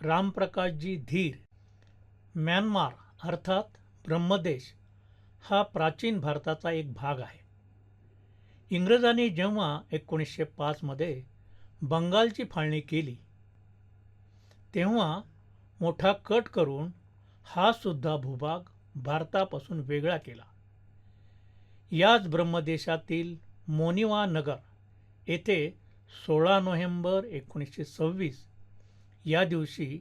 रामप्रकाशजी धीर म्यानमार अर्थात ब्रह्मदेश हा प्राचीन भारताचा एक भाग आहे. इंग्रजांनी जेव्हा एकोणीसशे पाचमध्ये बंगालची फाळणी केली तेव्हा मोठा कट करून हा सुद्धा भूभाग भारतापासून वेगळा केला. याच ब्रह्मदेशातील मोनिवा नगर येथे सोळा नोव्हेंबर एकोणीसशे सव्वीस या दिवशी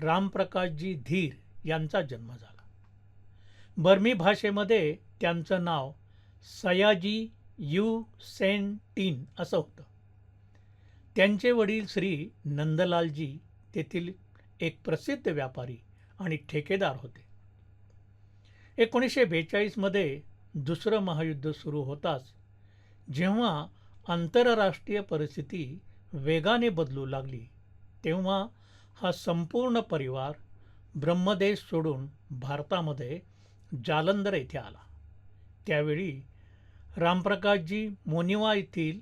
रामप्रकाशजी धीर यांचा जन्म झाला. बर्मी भाषेमध्ये त्यांचं नाव सयाजी यू सेन टीन असं होतं. त्यांचे वडील श्री नंदलालजी तेथील एक प्रसिद्ध व्यापारी आणि ठेकेदार होते. एकोणीसशे बेचाळीसमध्ये दुसरं महायुद्ध सुरू होताच जेव्हा आंतरराष्ट्रीय परिस्थिती वेगाने बदलू लागली तेव्हा हा संपूर्ण परिवार ब्रह्मदेश सोडून भारतामध्ये जालंधर येथे आला. त्यावेळी रामप्रकाशजी मोनिवा येथील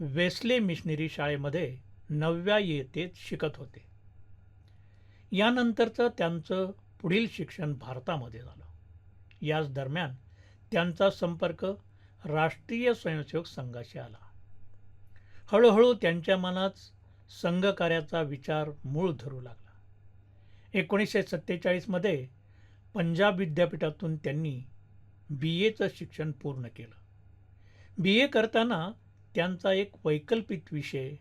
वेस्ले मिशनरी शाळेमध्ये नवव्या येतेत शिकत होते. यानंतरचं त्यांचं पुढील शिक्षण भारतामध्ये झालं. याच दरम्यान त्यांचा संपर्क राष्ट्रीय स्वयंसेवक संघाशी आला. हळूहळू त्यांच्या मनात संघकार्याचा विचार मूळ धरू लागला. एकोणीसशे सत्तेचाळीसमध्ये पंजाब विद्यापीठातून त्यांनी बी एचं शिक्षण पूर्ण केलं. बी ए करताना त्यांचा एक वैकल्पिक विषय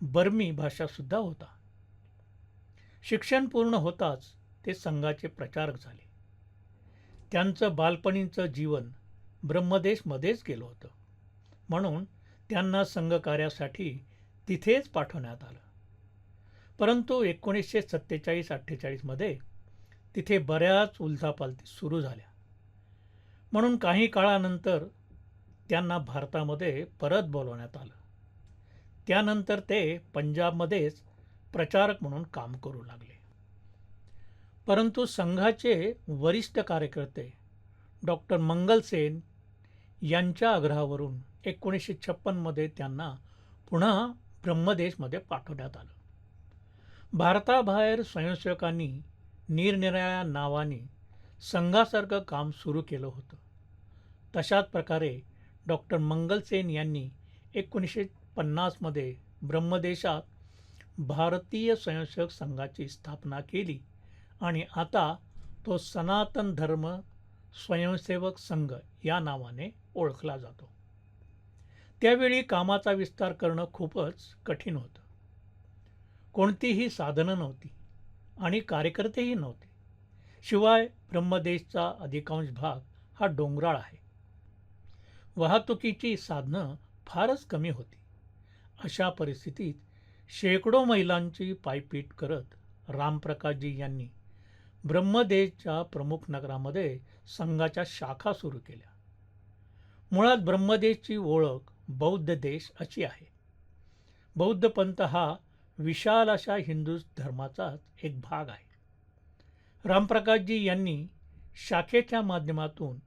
बर्मी भाषासुद्धा होता. शिक्षण पूर्ण होताच ते संघाचे प्रचारक झाले. त्यांचं बालपणीचं जीवन ब्रह्मदेशमध्येच गेलं होतं. म्हणून त्यांना संघकार्यासाठी तिथेच पाठवण्यात आलं. परंतु एकोणीसशे सत्तेचाळीस अठ्ठेचाळीसमध्ये तिथे बऱ्याच उलथापालथी सुरू झाल्या. म्हणून काही काळानंतर त्यांना भारतामध्ये परत बोलवण्यात आलं. त्यानंतर ते पंजाबमध्येच प्रचारक म्हणून काम करू लागले. परंतु संघाचे वरिष्ठ कार्यकर्ते डॉक्टर मंगलसेन यांच्या आग्रहावरून एकोणीसशे छप्पनमध्ये त्यांना पुन्हा ब्रह्मदेशमध्ये पाठवण्यात आलं. भारताबाहेर स्वयंसेवकांनी निरनिराळ्या नावाने संघासारखं काम सुरू केलं होतं. तशाच प्रकारे डॉक्टर मंगलसेन यांनी एकोणीसशे पन्नासमध्ये ब्रह्मदेशात भारतीय स्वयंसेवक संघाची स्थापना केली आणि आता तो सनातन धर्म स्वयंसेवक संघ या नावाने ओळखला जातो. त्यावेळी कामाचा विस्तार करणं खूपच कठीण होतं. कोणतीही साधनं नव्हती आणि कार्यकर्तेही नव्हते. शिवाय ब्रह्मदेशचा अधिकांश भाग हा डोंगराळ आहे. वाहतुकीची साधनं फारच कमी होती. अशा परिस्थितीत शेकडो महिलांची पायपीट करत रामप्रकाशजी यांनी ब्रह्मदेशच्या प्रमुख नगरामध्ये संघाच्या शाखा सुरू केल्या. मुळात ब्रह्मदेशची ओळख बौद्ध देश अशी आहे. बौद्ध पंथ हा विशाल अशा हिंदू धर्माचाच एक भाग आहे. रामप्रकाशजी यांनी शाखेच्या माध्यमातून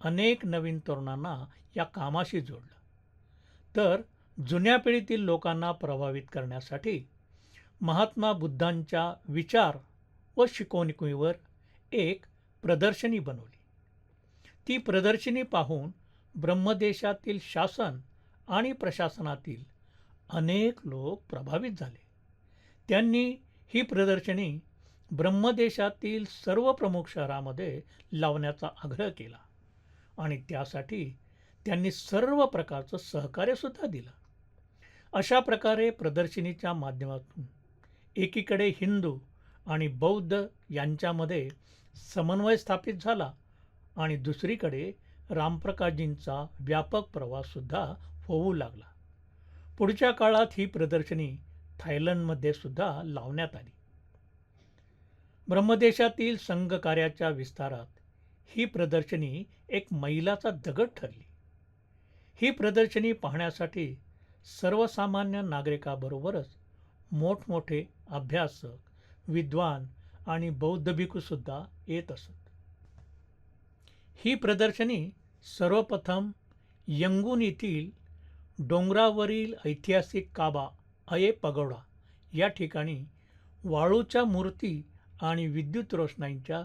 अनेक नवीन तरुणांना या कामाशी जोडलं. तर जुन्या पिढीतील लोकांना प्रभावित करण्यासाठी महात्मा बुद्धांच्या विचार व शिकवणुकीवर एक प्रदर्शनी बनवली. ती प्रदर्शनी पाहून ब्रह्मदेशातील शासन आणि प्रशासनातील अनेक लोक प्रभावित झाले. त्यांनी ही प्रदर्शनी ब्रह्मदेशातील सर्व प्रमुख शहरामध्ये लावण्याचा आग्रह केला आणि त्यासाठी त्यांनी सर्व प्रकारचं सहकार्यसुद्धा दिलं. अशा प्रकारे प्रदर्शनीच्या माध्यमातून एकीकडे हिंदू आणि बौद्ध यांच्यामध्ये समन्वय स्थापित झाला आणि दुसरीकडे रामप्रकाशजींचा व्यापक प्रवाससुद्धा होऊ लागला. पुढच्या काळात ही प्रदर्शनी थायलंडमध्ये सुद्धा लावण्यात आली. ब्रह्मदेशातील संघकार्याच्या विस्तारात ही प्रदर्शनी एक मैलाचा दगड ठरली. ही प्रदर्शनी पाहण्यासाठी सर्वसामान्य नागरिकाबरोबरच मोठमोठे अभ्यासक विद्वान आणि बौद्ध भिकूसुद्धा येत असत. ही प्रदर्शनी सर्वप्रथम यंगून येथील डोंगरावरील ऐतिहासिक काबा अये पगोडा या ठिकाणी वाळूच्या मूर्ती आणि विद्युत रोषणाईंच्या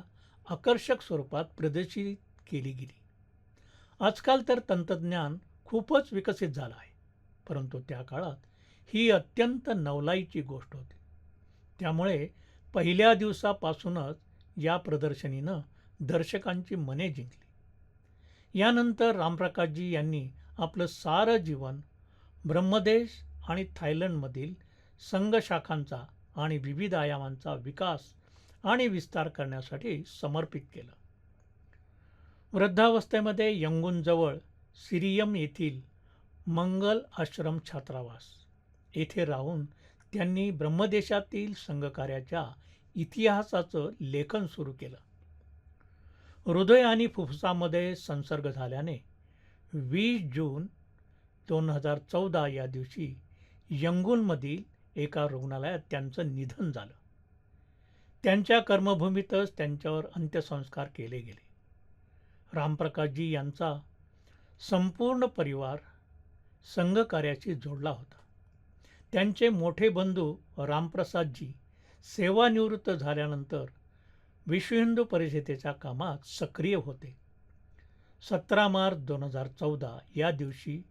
आकर्षक स्वरूपात प्रदर्शित केली गेली. आजकाल तर तंत्रज्ञान खूपच विकसित झालं आहे परंतु त्या काळात ही अत्यंत नवलाईची गोष्ट होती. त्यामुळे पहिल्या दिवसापासूनच या प्रदर्शनीनं दर्शकांची मने जिंकली. यानंतर रामप्रकाशजी यांनी आपलं सारं जीवन ब्रह्मदेश आणि थायलंडमधील संघशाखांचा आणि विविध आयामांचा विकास आणि विस्तार करण्यासाठी समर्पित केलं. वृद्धावस्थेमध्ये यंगूनजवळ सिरियम येथील मंगल आश्रम छात्रावास. येथे राहून त्यांनी ब्रह्मदेशातील संघकार्याच्या इतिहासाचं लेखन सुरू केलं. हृदय आणि फुफ्फुसामध्ये संसर्ग झाल्याने वीस जून दोन हजार चौदा या दिवशी यंगूनमधील एका रुग्णालयात त्यांचं निधन झालं. त्यांच्या कर्मभूमीतच त्यांच्यावर अंत्यसंस्कार केले गेले. रामप्रकाशजी यांचा संपूर्ण परिवार संघकार्याशी जोडला होता. त्यांचे मोठे बंधू रामप्रसादजी सेवानिवृत्त झाल्यानंतर विश्व हिंदू परिषदेच्या कामात सक्रिय होते. सतरा मार्च दोन हजार चौदा या दिवशी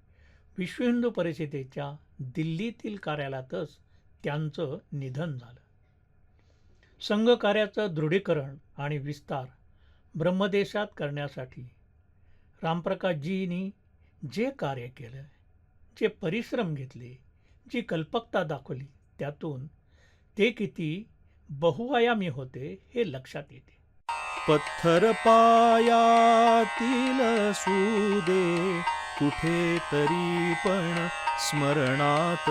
विश्व हिंदू परिषदेच्या दिल्लीतील कार्यालयातच त्यांचं निधन झालं. संघकार्याचं दृढीकरण आणि विस्तार ब्रह्मदेशात करण्यासाठी रामप्रकाशजींनी जे कार्य केलं जे परिश्रम घेतले जी कल्पकता दाखवली त्यातून ते किती बहुआयामी होते हे लक्षात येते. पत्थर पायातील सुदे कुठे तरी पण स्मरणात.